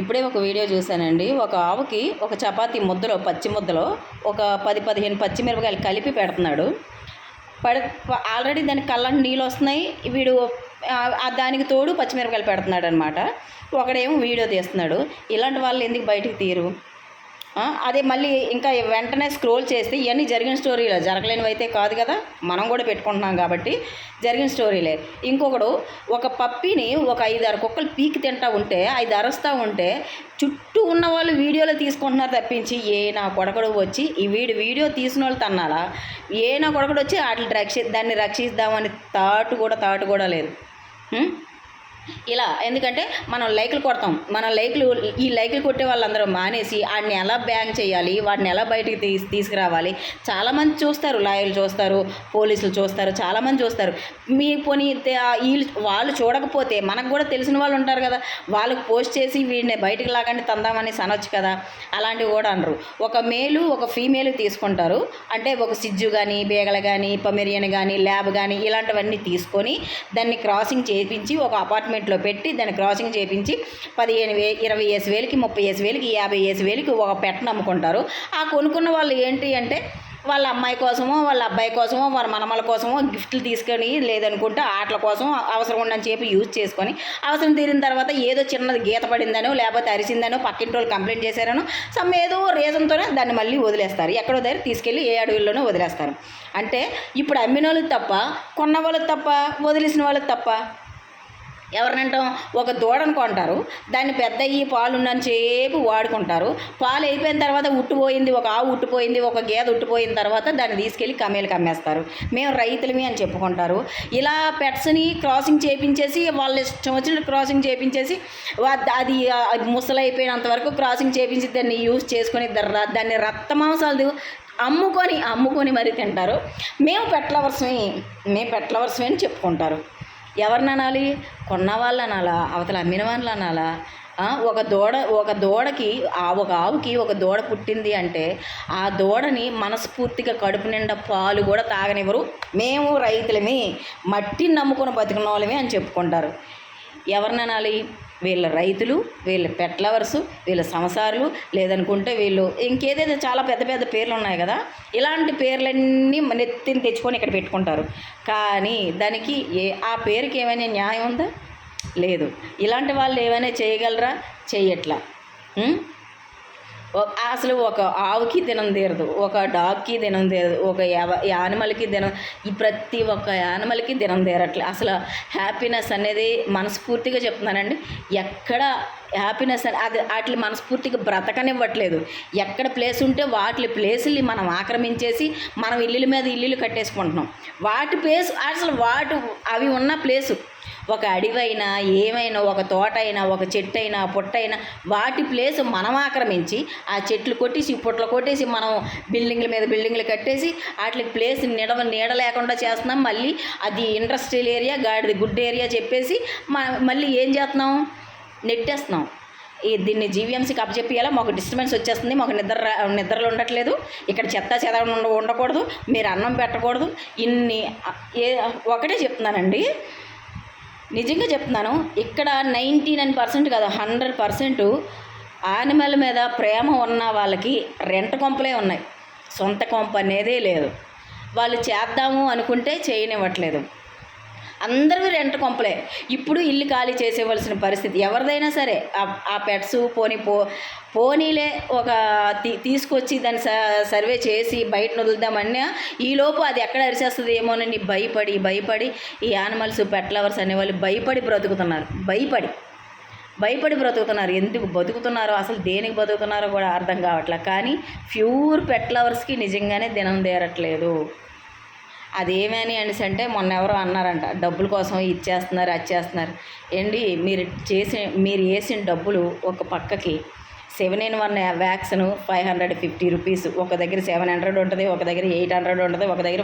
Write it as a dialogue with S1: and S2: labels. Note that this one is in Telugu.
S1: ఇప్పుడే ఒక వీడియో చూశానండి. ఒక ఆవుకి ఒక చపాతీ ముద్దలో పచ్చి ముద్దలో ఒక పది పదిహేను పచ్చిమిరపకాయలు కలిపి పెడుతున్నాడు. పడ ఆల్రెడీ దానికి కళ్ళ నీళ్ళు వస్తున్నాయి. వీడు దానికి తోడు పచ్చిమిరపకాయలు పెడుతున్నాడు అనమాట ఒకడేమో వీడియో తీస్తున్నాడు. ఇలాంటి వాళ్ళు ఎందుకు బయటికి తీరు అదే మళ్ళీ ఇంకా వెంటనే స్క్రోల్ చేస్తే ఇవన్నీ జరిగిన స్టోరీలే. జరగలేనివి అయితే కాదు కదా మనం కూడా పెట్టుకుంటున్నాం కాబట్టి జరిగిన స్టోరీలే. ఇంకొకడు ఒక పప్పిని ఒక ఐదు కుక్కలు పీకి తింటా ఉంటే ఐదు అరుస్తూ ఉంటే చుట్టూ ఉన్న వాళ్ళు వీడియోలో తీసుకుంటున్నారు తప్పించి ఏ నా కొడకడు వచ్చి ఈ వీడి వీడియో తీసిన వాళ్ళు తన్నాలా? ఏ నా కొడకడు వచ్చి వాటిని రక్షి దాన్ని రక్షిద్దామని తాటు కూడా తాటు కూడా లేదు. ఇలా ఎందుకంటే మనం లైకులు కొడతాం. మనం లైకులు ఈ లైకులు కొట్టే వాళ్ళందరూ మానేసి వాడిని ఎలా బ్యాన్ చేయాలి వాడిని ఎలా బయటికి తీసి తీసుకురావాలి. చాలామంది చూస్తారు లాయర్లు చూస్తారు పోలీసులు చూస్తారు చాలామంది చూస్తారు. మీ పోనీ వీళ్ళు వాళ్ళు చూడకపోతే మనకు కూడా తెలిసిన వాళ్ళు ఉంటారు కదా. వాళ్ళకి పోస్ట్ చేసి వీడిని బయటికి లాగండి తందామని అనొచ్చు కదా. అలాంటివి కూడా అనరు. ఒక మేలు ఒక ఫీమేల్ తీసుకుంటారు. అంటే ఒక సిజ్జు కానీ బేగల కానీ పమెరియన్ కానీ ల్యాబ్ కానీ ఇలాంటివన్నీ తీసుకొని దాన్ని క్రాసింగ్ చేయించి ఒక అపార్ట్మెంట్ అపార్ట్మెంట్లో పెట్టి దాన్ని క్రాసింగ్ చేయించి పదిహేను వే ఇరవై వేసి వేలకి ముప్పై వేసి వేలకి యాభై వేసి వేలకి ఒక పెట్టను అమ్ముకుంటారు. ఆ కొనుక్కున్న వాళ్ళు ఏంటి అంటే వాళ్ళ అమ్మాయి కోసమో వాళ్ళ అబ్బాయి కోసమో వాళ్ళ మనమల కోసమో గిఫ్ట్లు తీసుకొని లేదనుకుంటే ఆటల కోసం అవసరం ఉండని చెప్పి యూజ్ చేసుకొని అవసరం తీరిన తర్వాత ఏదో చిన్నది గీత పడిందనో లేకపోతే అరిసిందనో పక్కింటి వాళ్ళు కంప్లైంట్ చేశారనో సమ్ ఏదో రీజన్తోనే దాన్ని మళ్ళీ వదిలేస్తారు. ఎక్కడో దగ్గర తీసుకెళ్ళి ఏ అడవుల్లోనో వదిలేస్తారు. అంటే ఇప్పుడు అమ్మిన వాళ్ళకి తప్ప కొన్న వాళ్ళు తప్ప వదిలేసిన వాళ్ళకి తప్ప ఎవరినంటాం? ఒక దూడను కొంటారు. దాన్ని పెద్ద అయ్యి పాలు ఉన్నంతసేపు వాడుకుంటారు. పాలు అయిపోయిన తర్వాత ఉట్టిపోయింది ఒక ఆవు ఉట్టిపోయింది ఒక గేదె ఉట్టిపోయిన తర్వాత దాన్ని తీసుకెళ్ళి కమ్మేలకు అమ్మేస్తారు మేము రైతులమి అని చెప్పుకుంటారు. ఇలా పెట్స్ని క్రాసింగ్ చేపించేసి వాళ్ళ ఇష్టం వచ్చినట్టు క్రాసింగ్ చేపించేసి అది ముసలి అయిపోయినంతవరకు క్రాసింగ్ చేపించి దాన్ని యూజ్ చేసుకొని ద- దాన్ని రక్త మాంసాలు అమ్ముకొని అమ్ముకొని మరి తింటారు. మేము పెట్లవర్స్ని మేము పెట్లవర్స్ని అని చెప్పుకుంటారు. ఎవరిని అనాలి కొన్న వాళ్ళు అనాలా అవతల అమ్మిన వాళ్ళు అనాలా ఒక దూడ ఒక దూడకి ఆ ఒక ఆవుకి ఒక దూడ పుట్టింది అంటే ఆ దూడని మనస్ఫూర్తిగా కడుపు నిండా పాలు కూడా తాగనివ్వరు. మేము రైతులమే. మట్టిని నమ్ముకొని బతికిన వాళ్ళమే అని చెప్పుకుంటారు. ఎవరిని అనాలి వీళ్ళ రైతులు వీళ్ళ పెట్ లవర్స్ వీళ్ళ సంసారులు లేదనుకుంటే వీళ్ళు ఇంకేదైతే చాలా పెద్ద పెద్ద పేర్లు ఉన్నాయి కదా ఇలాంటి పేర్లన్నీ నెత్తిని తెచ్చుకొని ఇక్కడ పెట్టుకుంటారు. కానీ దానికి ఏ ఆ పేరుకి ఏమైనా న్యాయం ఉందా? లేదు. ఇలాంటి వాళ్ళు ఏమైనా చేయగలరా? చెయ్యట్లా. అసలు ఒక ఆవుకి దినం తీరదు ఒక డాగ్కి దినం తీరదు ఒక యానిమల్కి దినం ఈ ప్రతి ఒక్క యానిమల్కి దినం తీరట్లే. అసలు హ్యాపీనెస్ అనేది మనస్ఫూర్తిగా చెప్తున్నానండి. ఎక్కడ హ్యాపీనెస్ అని అది వాటిని మనస్ఫూర్తిగా బ్రతకనివ్వట్లేదు. ఎక్కడ ప్లేస్ ఉంటే వాటి ప్లేసుల్ని మనం ఆక్రమించేసి మనం ఇల్లుల మీద ఇల్లులు కట్టేసుకుంటున్నాం. వాటి ప్లేస్ అసలు వాటి అవి ఉన్న ప్లేసు ఒక అడివైనా ఏమైనా ఒక తోట అయినా ఒక చెట్టు అయినా పుట్ట అయినా వాటి ప్లేస్ మనం ఆక్రమించి ఆ చెట్లు కొట్టేసి పుట్లు కొట్టేసి మనం బిల్డింగ్ల మీద బిల్డింగ్లు కట్టేసి వాటికి ప్లేస్ నీడ నీడ లేకుండా చేస్తున్నాం. మళ్ళీ అది ఇండస్ట్రియల్ ఏరియా గాడిది గుడ్ ఏరియా చెప్పేసి మ మళ్ళీ ఏం చేస్తున్నాం? నెట్టేస్తున్నాం. ఈ దీన్ని జీవీఎంసీకి అప్పచెప్పియాలా? మాకు డిస్టర్బెన్స్ వచ్చేస్తుంది. మాకు నిద్ర నిద్రలు ఉండట్లేదు. ఇక్కడ చెత్త చెద ఉండ ఉండకూడదు. మీరు అన్నం పెట్టకూడదు. ఇన్ని ఏ ఒకటే చెప్తున్నానండి. నిజంగా చెప్తున్నాను ఇక్కడ నైంటీ నైన్ పర్సెంట్ కాదు హండ్రెడ్ పర్సెంట్ యానిమల్ మీద ప్రేమ ఉన్న వాళ్ళకి రెంట కొంపలే ఉన్నాయి. సొంత కొంప అనేదే లేదు. వాళ్ళు చేద్దాము అనుకుంటే చేయనివ్వట్లేదు. అందరూ రెంట్ కొంపలే. ఇప్పుడు ఇల్లు ఖాళీ చేసేవలసిన పరిస్థితి. ఎవరిదైనా సరే ఆ- పెట్స్ పోనీ పో పోనీలే ఒక తీ- తీసుకొచ్చి దాన్ని స- సర్వే చేసి బయట వదులుదామన్నా ఈలోపు అది ఎక్కడ అరిచేస్తుంది ఏమోనని భయపడి భయపడి ఈ యానిమల్స్ పెట్ లవర్స్ అనేవాళ్ళు భయపడి బ్రతుకుతున్నారు. భయపడి. భయపడి బ్రతుకుతున్నారు. ఎందుకు బతుకుతున్నారో అసలు దేనికి బతుకుతున్నారో కూడా అర్థం కావట్లే. కానీ ప్యూర్ పెట్ లవర్స్కి నిజంగానే దినం తీరట్లేదు. అదేమని అనేసి అంటే మొన్న ఎవరో అన్నారంట డబ్బుల కోసం ఇచ్చేస్తున్నారు అది చేస్తున్నారు. ఏంటి మీరు చేసిన మీరు వేసిన డబ్బులు ఒక పక్కకి seven in one vaccine five hundred fifty rupees ఒక దగ్గర సెవెన్ హండ్రెడ్ ఉంటుంది ఒక దగ్గర ఎయిట్ హండ్రెడ్ ఉంటుంది ఒక దగ్గర